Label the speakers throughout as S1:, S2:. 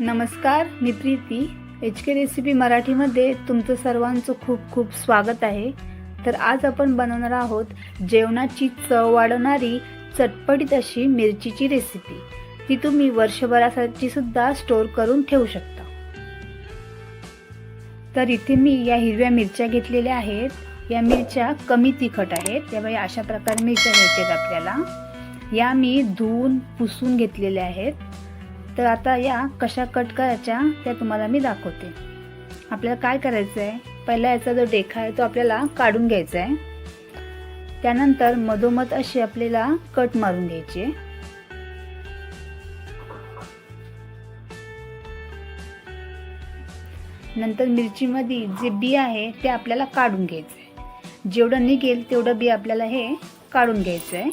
S1: नमस्कार मी Preeti. H K recipe मराठीमध्ये तुमचं सर्वांचं खूप खूप स्वागत आहे. तर आज आपण बनवणार आहोत जेवणाची चव वाढवणारी चटपटीत अशी मिरचीची रेसिपी. ती तुम्ही वर्षभरासाठी सुद्धा स्टोअर करून ठेवू शकता. तर इथे मी या हिरव्या मिरच्या घेतलेल्या आहेत. या मिरच्या कमी तिखट आहेत. त्यामुळे अशा प्रकारे मिरच्या घ्यायच्यात आपल्याला. या मी धुवून पुसून घेतलेल्या आहेत. तर आता या कशा कट करायच्या त्या तुम्हाला मी दाखवते. आपल्याला काय करायचं आहे पहिला याचा जो डेखा आहे तो आपल्याला काढून घ्यायचा आहे त्यानंतर मधोमध अशी आपल्याला कट मारून घ्यायची. नंतर मिरचीमध्ये जे बी आहे ते आपल्याला काढून घ्यायचं आहे जेवढं निघेल तेवढं बी आपल्याला हे काढून घ्यायचं आहे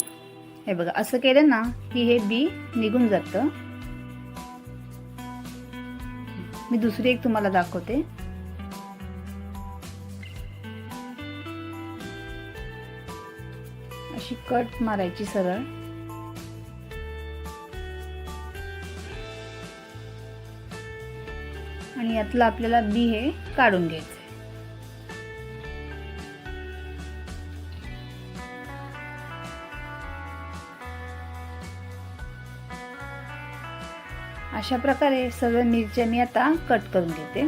S1: हे बघा असं केलं ना की हे बी निघून जातं. मी दुसरी एक तुम्हाला दाखवते. अशी कट मारायची सरळ. आणि यातलं आपल्याला बी हे काढून घ्यायचं. अशा प्रकारे सर्व मिरच्या मी आता कट करून घेते.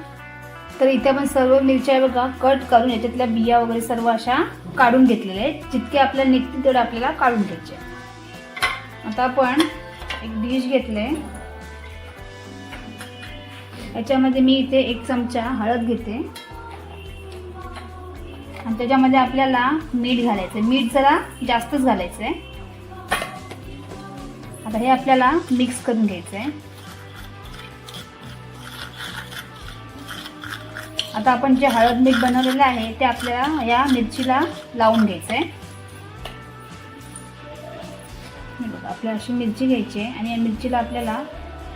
S1: तर इथे आपण सर्व मिरच्या बघा कट करून याच्यातल्या बिया वगैरे सर्व अशा काढून घेतलेल्या आहेत. जितके आपल्याला निघतील तेवढे आपल्याला काढून घ्यायचे आता आपण एक डिश घेतले याच्यामध्ये मी इथे एक चमचा हळद घेते. आणि त्याच्यामध्ये आपल्याला मीठ घालायचं मीठ जरा जास्तच घालायचं आहे आता हे आपल्याला मिक्स करून घ्यायचं आहे आता आपण जे हळद मीठ बनवलेलं आहे ते आपल्याला या मिरचीला लावून घ्यायचं आहे बघा आपल्याला अशी मिरची घ्यायची आहे आणि या मिरचीला आपल्याला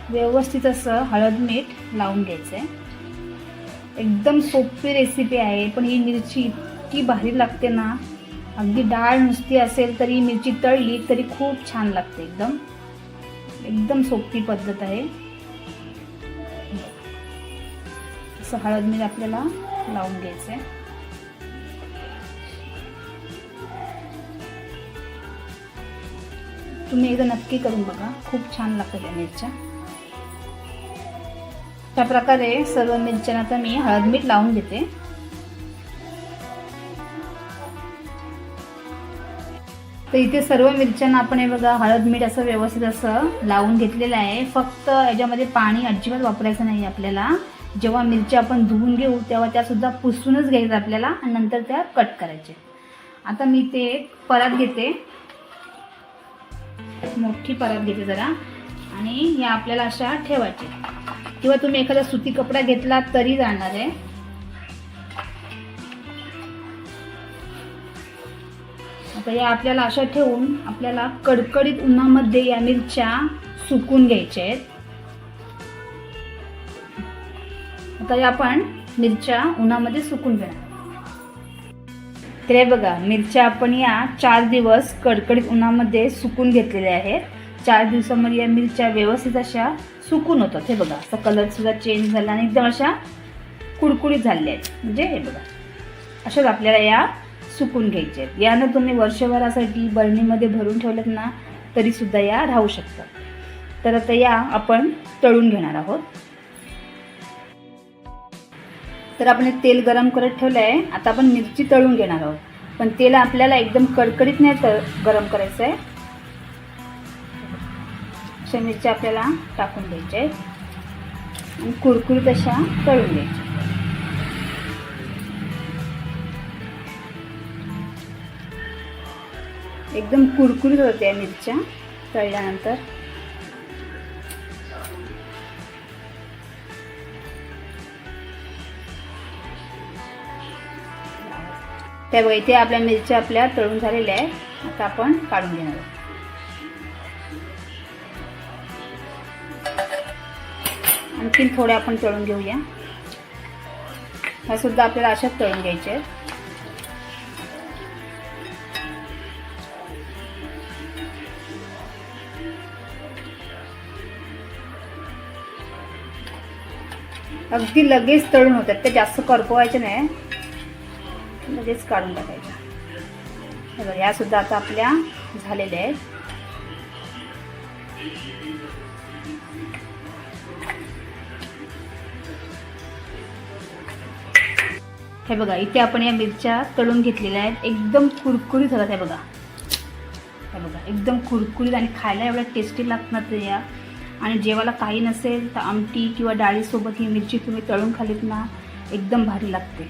S1: व्यवस्थित असं हळद मीठ लावून घ्यायचं आहे एकदम सोपी रेसिपी आहे पण ही मिरची इतकी भारी लागते ना. अगदी डाळ नुसती असेल तरी मिरची तळली तरी खूप छान लागते एकदम. एकदम सोपी पद्धत आहे. थोडंसं हळद मीठ आपल्याला लावून घ्यायचं आहे तुम्ही एकदा नक्की करून बघा. खूप छान लागतात या मिरच्या. त्या प्रकारे सर्व मिरच्यांना आता मी हळद मीठ लावून घेते. तर इथे सर्व मिरच्यांना आपण हे बघा हळद मीठ असं व्यवस्थित असं लावून घेतलेलं आहे. फक्त याच्यामध्ये पाणी अजिबात वापरायचं नाही आपल्याला. जेव्हा मिरच्या आपण धुवून घेऊ तेव्हा त्यासुद्धा पुसूनच घ्यायचं आपल्याला आणि नंतर त्या कट करायचे. आता मी ते परत घेते. मोठी परत घेते जरा. आणि या आपल्याला अशा ठेवायचे. किंवा तुम्ही एखादा सुती कपडा घेतला तरी जाणार आहे. आता या आपल्याला अशा ठेवून आपल्याला कडकडीत उन्हामध्ये या मिरच्या सुकून घ्यायच्या आहेत. आता या आपण मिरच्या उन्हामध्ये सुकून घेणार. तर हे बघा मिरच्या आपण या चार दिवस कडकडीत उन्हामध्ये सुकून घेतलेल्या आहेत. चार दिवसामध्ये या मिरच्या व्यवस्थित अशा सुकून होतात. हे बघा असा कलर सुद्धा चेंज झाला आणि एकदम अशा कुडकुडीत झालेल्या आहेत. म्हणजे हे बघा अशाच आपल्याला या सुकून घ्यायचे आहेत. यानं तुम्ही वर्षभरासाठी बरणीमध्ये भरून ठेवलेत ना तरीसुद्धा या राहू शकतात. तर आता या आपण तळून घेणार आहोत. तर आपण तेल गरम करत ठेवलं आहे आता आपण मिरची तळून घेणार आहोत. पण तेल आपल्याला एकदम कडकडीत नाही तर गरम करायचं आहे अशा मिरच्या आपल्याला टाकून द्यायच्या आहेत आणि कुरकुरीत अशा तळून द्यायच्या. एकदम कुरकुरीत होत्या या मिरच्या तळल्यानंतर. त्यामुळे इथे आपल्या मिरच्या आपल्या तळून झालेल्या आहेत. आता आपण काढून घेणार आहोत. आणखीन थोड्या आपण तळून घेऊया. ह्या सुद्धा आपल्याला अशाच तळून घ्यायचे आहेत. अगदी लगेच तळून होतात. ते जास्त करपवायचे नाही. लगेच काढून टाकायच्या हे बघा, या सुद्धा आता आपल्या झालेल्या आहेत. हे बघा इथे आपण या मिरच्या तळून घेतलेल्या आहेत. एकदम कुरकुरीत होतात हे बघा. हे बघा एकदम कुरकुरीत आणि खायला एवढ्या टेस्टी लागतात या. आणि जेवायला काही नसेल तर आमटी किंवा डाळीसोबत ही मिरची तुम्ही तळून खालीत ना एकदम भारी लागते.